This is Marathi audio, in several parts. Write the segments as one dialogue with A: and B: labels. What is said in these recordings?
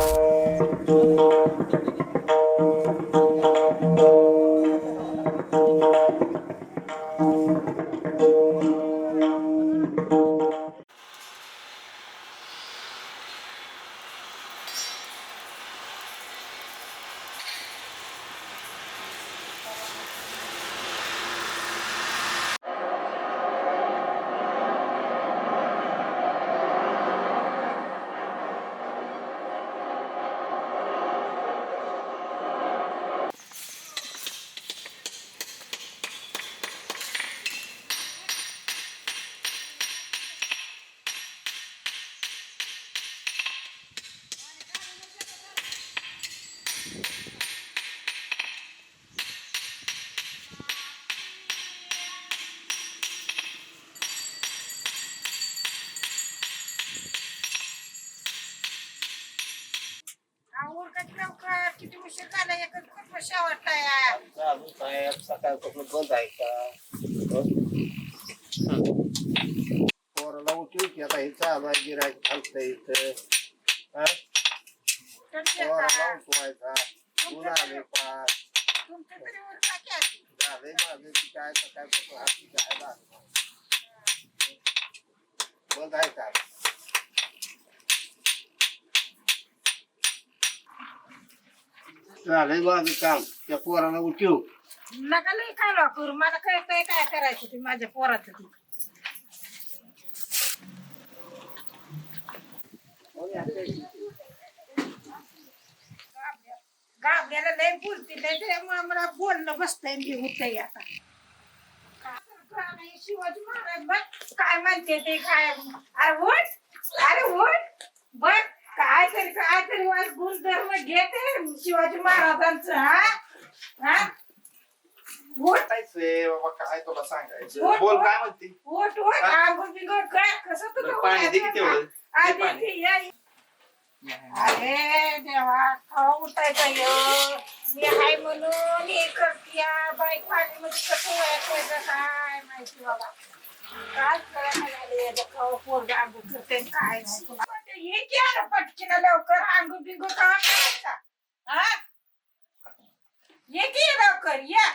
A: Bye. उरकत लवकर. किती उशीर झाला एकच खूप शेवटला
B: चालू साहेब सकाळपासून बंद आहे का? पोराला उठू की आता हे चालू आहे गिरायक खालतं इथं. हा? पोराला उठवायचा. ऊन आले पार
A: तुमचं तरी उरका की आधी.
B: झाले माझे की काय? सकाळपासून हाती काय लागलं बंद आहे का? झालंय माझं काम. त्या पोराला उठव.
A: नका लई काय करू मला कळतंय काय करायचं ते माझ्या पोराचं ते. गाबड्याला लय बोलते लय त्यामुळे मला बोलणं बसतंय आणि हे होतंय आता. काय शिवाजी महाराज बघ काय म्हणते ते काय? अरे उठ. काय तरी वाज गुणधर्म घेते शिवाजी महाराजांचं हा? हा? उठ.
B: बाबा काय तुला सांगायचं?
A: बोल.
B: काय म्हणते?
A: उठ उठ.
B: हा?
A: आंघोळ बिंघोळ कर कसं तुझं
B: बरं, पाणी दे की तेवढं. दे
A: आधी
B: पाणी.
A: ती ये. अरे देवा कवा उठायचा यो. मी हाय म्हणून हे करतीया बाईक पाणी मध्ये कसं ओळखायचं काय माहिती बाबा. काय झाले कवा पोरगा करते काय नाही. ये की पटकीनं लवकर आंघोळ बिंघोळ कवा करायचा. हा? ये की लवकर या.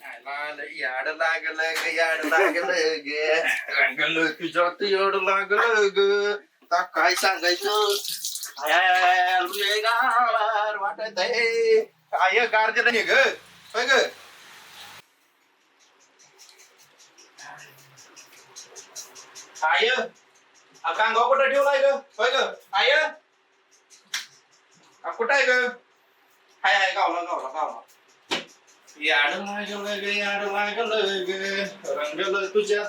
B: याड लागल याड लागल लागल तुझ्या एवढं लागल ग. काय सांगायचं? आय, वाटत आहे. काय गार्जन आहे ग. ग. आय कांगाव कुठं ठेवलाय ग? होय ग? आय आ, कुठं आहे ग? हाय हाय गावला गावला गावला. याड लागल ग याड लागल ग रंगल तुझ्या.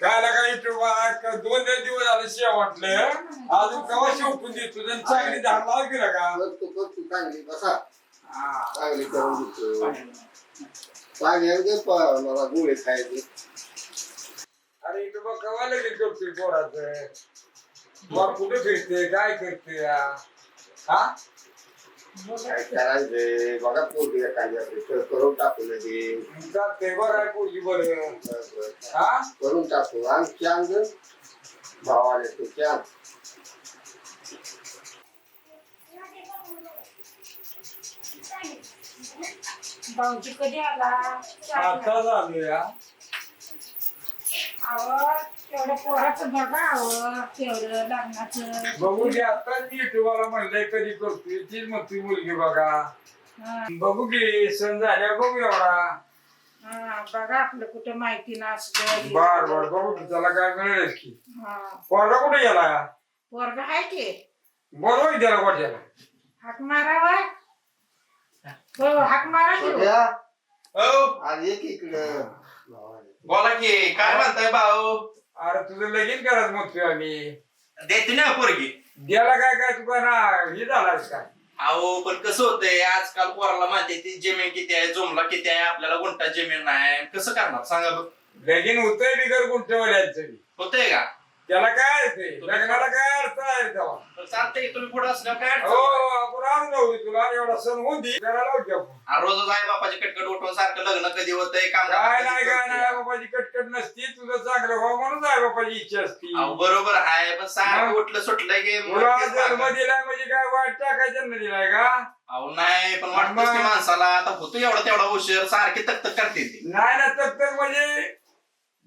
C: काय दोन दिवस झाले शेव वाटलं अजून केव्हा शेवटून देतो? आणि चांगली झाड लाव गेला का
B: करतो करतो चांगली बसा.
C: हा.
B: चांगली करून देतो. पाणी दे प- मला गोळे खायचे.
C: अरे इथं बघ केव्हा लगेच करतोय पोराचं? मग कुठे फिरते? काय करते या? हा?
B: काय करायचंय. बघा पोटी काय करून टाकू लगे
C: जाते बरं आहे पोरगी बरं. हा?
B: करून टाकू. आमची अंग भावाले तू क्या
A: भाऊजी कधी आला?
C: आता झालं या
A: अहो तेवढं पोराचं बघा अहो तेवढं लग्नाचं.
C: बघू की आता मी तुम्हाला म्हणलंय कधी करतोय तीच मग ती मुलगी बघा.
A: हा,
C: बघू की सण झाल्यावर बघू एवढा.
A: हा, बघा आपलं कुठं माहिती नसलं
C: बर बर बघू की त्याला काय मिळेल की.
A: हा.
C: पोरगा कुठे गेला?
A: पोरगा आहे की?
C: की त्याला कोट्याला
A: हाक मारावा? हो हाक मारा की. हो.
D: हो
B: एक इकडं.
D: बोला की काय म्हणताय भाऊ?
C: अरे तुझं लगीन करत म्हणतोय आम्ही.
D: देते ना पोरगी.
C: गेला काय काय तुका ना हे झालास काय?
D: अहो पण कसं होतंय आजकाल पोराला माहिती ती जमीन किती आहे जोमला किती आहे आपल्याला गुंठा जमीन नाही. कसं करणार? सांगा बघ
C: लगीन होतंय बिगर गुंठेवाल्यांचं बी.
D: होतंय का?
C: त्याला काय येते लग्नाला काय अर्थ आहे तेव्हा?
D: चालतंय तुम्ही पुढे असल्यावर काय
C: हो
D: अडचण
C: आपण तुला एवढा सण होऊन दे करायला होती आपण
D: नाही. रोजच आई बापाची कटकट उठवून सारखं लग्न कधी होतंय काम
C: काय नाही काय नाही बाबाची कटकट नसती तुझं चांगलं व्हावं म्हणून आहे बाबाची इच्छा असती.
D: अहो, बरोबर आहे पण सारखं उठलं सुटलं की तेच
C: जन्म
D: मागं.
C: दिलाय म्हणजे काय वाट टाकायचा जन्म दिलाय का?
D: अहो नाही पण वाटतच की माणसाला आता होतो एवढा तेवढा उशीर सारखी तक तक करते ती.
C: नाही ना तक तक म्हणजे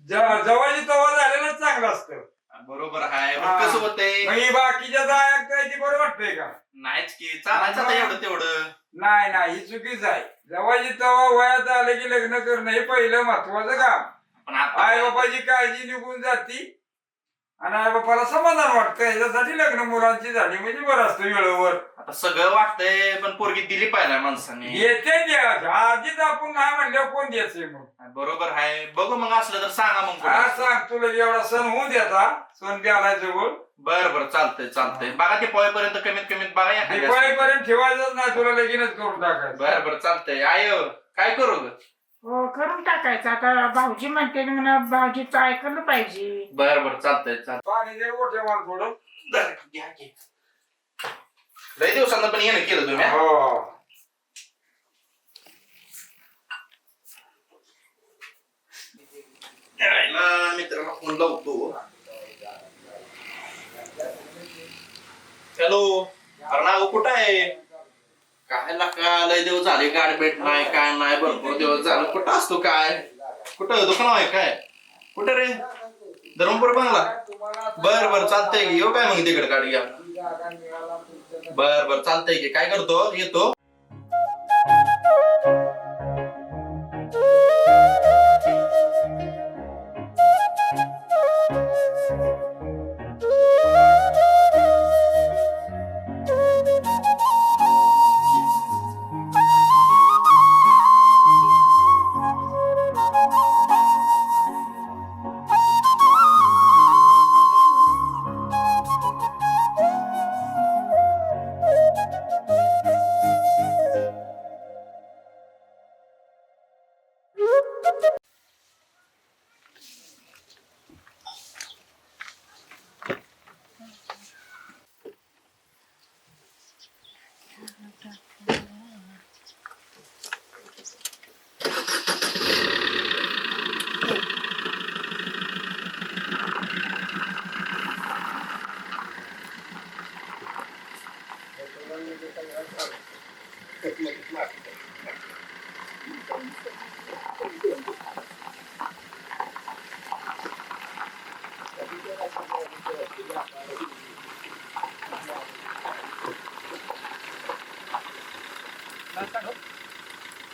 C: ज- जवळची तवा झालेलं चांगलं असतं.
D: बरोबर आहे. पण
C: हा.
D: कसं होतंय?
C: मग ही बाकीच्या जाया काय ती बरं वाटतंय का?
D: नाहीच की चालायचं आता एवढं तेवढं.
C: नाही नाही ही चुकीच आहे. जवळची तवा वयात आलं की लग्न करणं हे पहिलं महत्वाचं काम.
D: पण आता
C: आई बापाची काळजी निघून जाती. आणि आई बापाला समाधान वाटतं. ह्याच्यासाठी लग्न मुलांची झाली. म्हणजे बरं असतं वेळेवर.
D: आता सगळं वाटतंय पण पोरगी दिली पाहिजे माणसाने.
C: येते आधीच आपण नाही म्हणल्यावर कोण द्यायचंय मग?
D: बरोबर आहे. बघू मग असलं तर सांगा मग
C: हा. सांग. तुला एवढा सण होऊन द्याचा सण आलाय जवळ.
D: बर बर. चालतंय चालतंय. बघा ते पोळेपर्यंत कमीत कमीत बघा.
C: दिवाळीपर्यंत ठेवायचंच नाही तुला लगीनच करून टाकायचं.
D: बर बर. चालतंय. आय काय करू ग?
A: हो करून टाकायचं. आता भाऊजी म्हणते म्हणून भाऊजीचं ऐकलं पाहिजे.
D: बर बर. चालतंय चालतंय.
C: पाणी दे मोठे मार थोडं.
D: घ्या की. लय दिवसांना पण येणं केलं तुम्ही हा?
C: हो.
D: यायला मित्राला फोन लावतो. हॅलो अरे नाव कुठं आहे? काय लाका लय दिवस झाले गाडी भेट नाही काय नाही भरपूर दिवस झालं. कुठं असतो काय? कुठं? दुकान आहे काय? कुठं रे? धर्मपूर बंगला? बर बर चालतंय की. येऊ काय मग तिकडे गाडी घ्या. बर बर चालतंय की. काय करतो? येतो?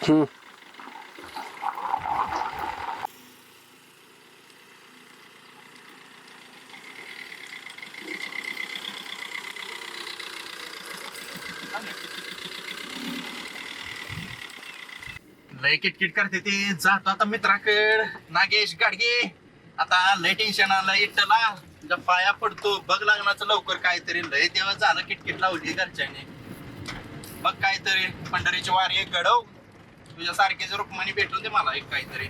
D: लय किटकिट करते ती. जातो आता मित्राकड. नागेश गाडगे. आता लय टेन्शन आलं इटला तुझ्या पाया पडतो. बघ लग्नाचं लवकर काहीतरी. लय देव झालं किटकिट लावली घरच्याने. बघ काहीतरी. पंढरीची वारी एक घडव तुझ्या सारख्याच्या रुक्मानी भेटून दे मला एक काहीतरी.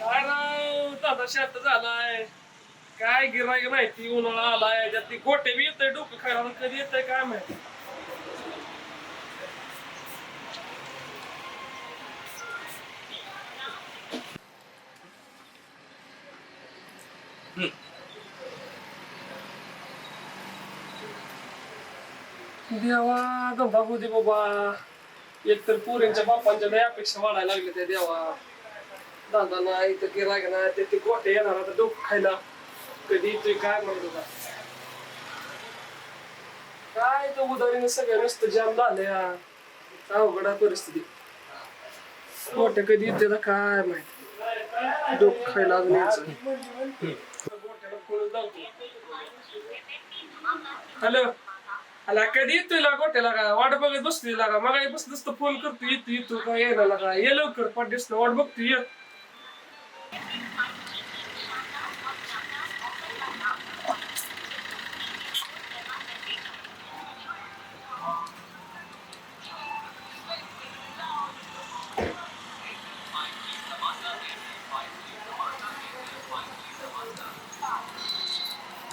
E: काय राव दादा शांत झालाय. काय गिरायक माहिती उन्हाळा आलाय. त्यात ती गोटे बी येतंय डोकं खायला कधी येतंय काय माहिती. देवा धंदा होऊ दे बाबा. एक तर पोरींच्या बापांच्या लय अपेक्षा वाढायला लागल्या त्या देवा. दादा नाही तर गिरायक नाही ते ते गोटे येणार आता डोकं खायला. कधी येतोय काय म्हणत होता काय तो उदाहरण सगळं नुसतं जाम झालंय अवघड परिस्थिती. गोटे कधी येते काय माहिती. डोकं खायला अजून यायचं. हॅलो. अला कधी येतोय लागा वाटेला वाट बघत बसली लागा. मग बस नुसतं फोन करतो येतो येतो का येणार लागा. ये लवकर पाठ दिसतो वाट बघतो ये.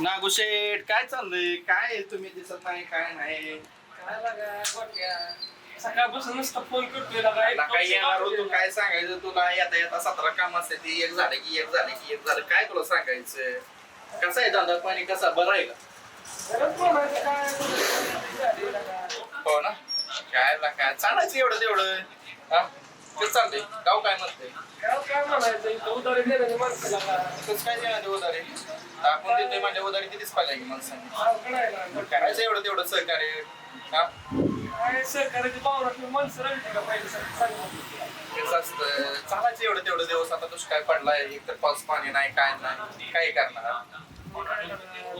D: ना गुसे काय चाललंय? काय तुम्ही दिसत नाही काय नाही?
E: काय लागा गोट्या सकाळपासून नुसतं फोन करतोय लागा एक
D: तुला काय येणार होतो काय सांगायचं तुला? येता येता सतरा काम असते ती एक झालं की एक झालं की एक झालं. काय तुला सांगायचं कसा आहे धंदा? पाणी कसा? बरं आहे का?
E: घरात कोणाचं काय झालंय लागा.
D: हो ना? काय ला काय? चालायचं एवढं तेवढं. हा? कसं चाललंय गाव काय म्हणते
E: काय
D: उदारी देतोय म्हणजे उदारी माणसांनी. करायचं एवढं तेवढं सहकार्य हा? असतं. चालायचं एवढं तेवढं दिवस. आता दुष्काळ पडलाय. एक तर पाऊस पाणी नाही काय नाही. काय करणार.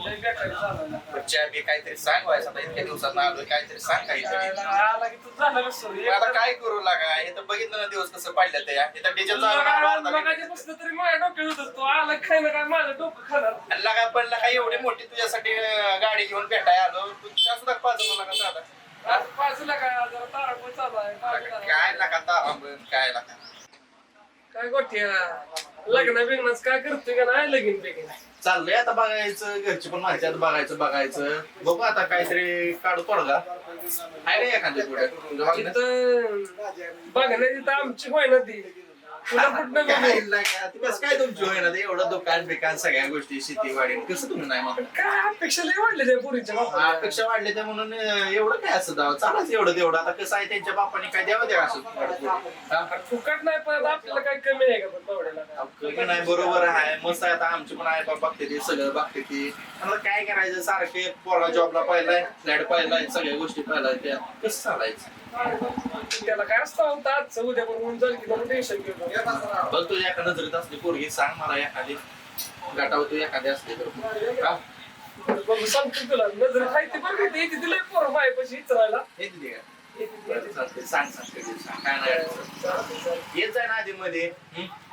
D: चहा बी काहीतरी सांग व्हायचं आता इतक्या दिवसात आलोय काहीतरी सांग काहीतरी.
E: आला
D: आता काय करू लागा? हे तर बघितलं ना दिवस कसं पडलं ते डिझेल
E: बसलं तरी आला खाणार.
D: लागा पण लागा एवढी मोठी तुझ्यासाठी गाडी घेऊन भेटाय आलो. तुझ्या सुद्धा पाजू लागा साधा हा?
E: बाजूला काय
D: लागा तारांबण काय लागा?
E: काय गोठ्या लग्न बिग्नच काय करतोय का नाही? लगीन बिगीन
D: चाललंय आता बघायचं घरची पण माहिती आता बघायचं बघायचं. बघू आता काहीतरी काढू पडगा आहे का एखाद्या पुढे
E: बघण्याची तर आमची होय ना ती. तुला कुठनं बघू
D: कसं काय तुमची होय ना? ते एवढं दुकान बिकान सगळ्या गोष्टी शेतीवाडी कसं तुम्ही नाही मग
E: काय अपेक्षा लई वाढली त्या पुरीच्या बापाला?
D: अपेक्षा वाढली ते म्हणून अं, एवढं काय असं दाव? चालाच एवढं तेवढं आता कसं आहे त्यांच्या बापाने काय द्यावं द्यावं असं हा?
E: फुकट नाही पण आता आपल्याला काय कमी आहे का पण तेवढ्याला?
D: कधी नाही बरोबर आहे. मस्त आहे आता आमची पण आई बाप बघते ती सगळं बघते ती. आता काय करायचं? सारखे पोरा जॉबला पाहिलाय फ्लॅट पाहिलाय सगळ्या गोष्टी पाहिलाय त्या. कसं चालायचं?
E: त्याला काय असतं आजचं उद्या पण होऊन जाईल की टेन्शन घेऊ
D: बघ तुझ्या एका नजरेत असली पोरगी सांग मला एखादी. गाठाव तू एखादी असली तर का?
E: सांगतो तुला. नजर माहिती बरं का ती? तिला पोरं बाय पशी इचरायला.
D: हे दिली का? बरं, चालतंय. सांग सांग कधी सांग. काय नाही अडचण. येत जाय ना आधी मध्ये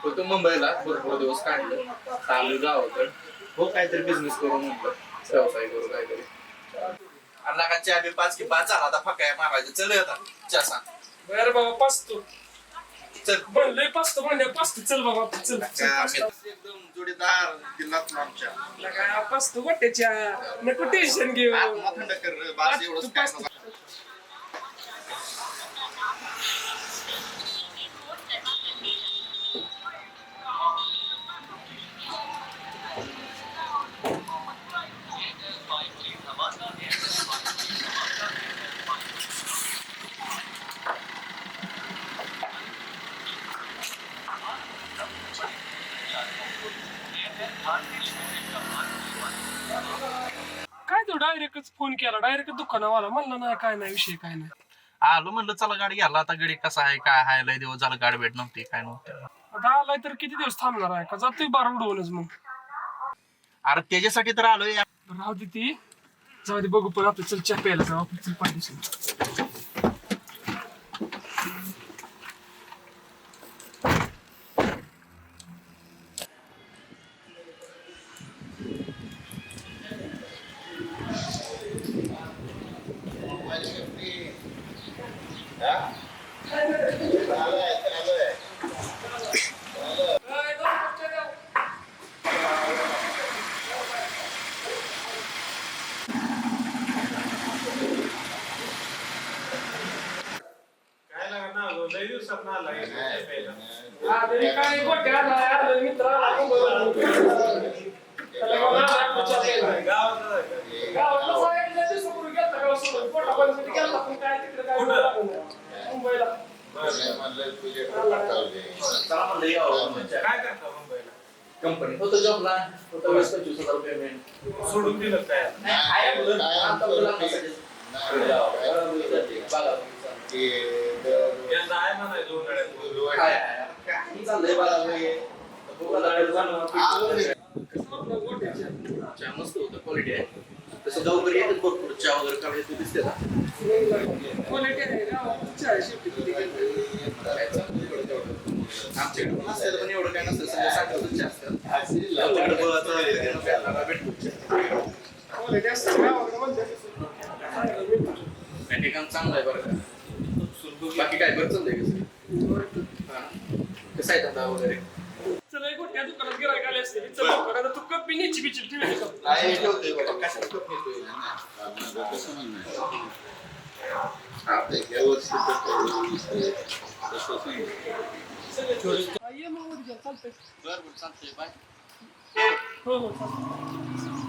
D: होतो मुंबईला. भरपूर दिवस काढलं. चालू गावाकडं हो काहीतरी बिझनेस करू म्हणलं. व्यवसाय करू काहीतरी. का चहा बी पाच की पाच झाला आता फकाय मारायचं. चल आता. चहा सांग.
E: बरं बाबा पाचतो
D: चल.
E: म्हणलंय पाचतो म्हणजे पाचतो चल बाबा चल
D: एकदम जोडीदार दिलात आमच्या.
E: लगा पाचतो गोट्याच्या. नको टेन्शन घेऊ.
D: थंड कर बास एवढंच काय.
E: काय डायरेक्ट दुकानावाला म्हणलं नाही काय नाही विषय काय नाही.
D: आलो म्हणलं चला गाडी घ्यायला. आता गाडी कसा आहे काय आहे लय दिवस झालं गाडी भेट नव्हती काय नव्हतं.
E: आता आलाय तर किती दिवस थांबणार आहे? का जातोय बारा उडवूनच मग.
D: अरे त्याच्यासाठी तर आलोय.
E: राहू दे ती. जाऊ दे बघू पण. आपलं चल चहा प्यायला जाऊ. आपण चल पाहिजे काय गोट्या आला आला मित्र आला मुंबईवरून. त्याला मग आला आपलं चहा प्यायला. गावातला सांगितलं ते सोडून गेलता गाव सोडून. पोटापाण्यासाठी गेलता, पण काय तिकडे काय लागलं नाही. मुंबईला
D: चला म्हणलं यावं म्हणजे. कंपनी होतं जॉबला होतं वीस पंचवीस हजार पेमेंट
C: सोडून दिलं काय
D: नाही आहे आपलं. आता आपलं लग्नासाठी. बघा,
C: यांना आहे म्हणायचं उन्हाळ्यात
D: काय आहे? काय चाललंय बघा, बघू आता कडे जाणं, पिकं. चहा मस्त होतं क्वालिटी आहे तसं गावकरी येतात भरपूर चहा वगैरे दिसते ना
E: क्वालिटी आहे गावात चहा शेवटी किती.
D: काय चाललंय. आमच्याकडे पण असतं पण एवढं काय नसतं सगळं असतं
E: तसं. चांगलं
D: आहे बरं का. बाकी काय बरं चाललंय कसं. कसं आहे धंदा वगैरे?
E: चला एक गोट्या दुकानात गिरायक आले असते चल तू कप बी नीची बिची ये मग वर घ्या, चालतंय
D: बरं बरं चालतंय बाय
E: हो हो चालतंय.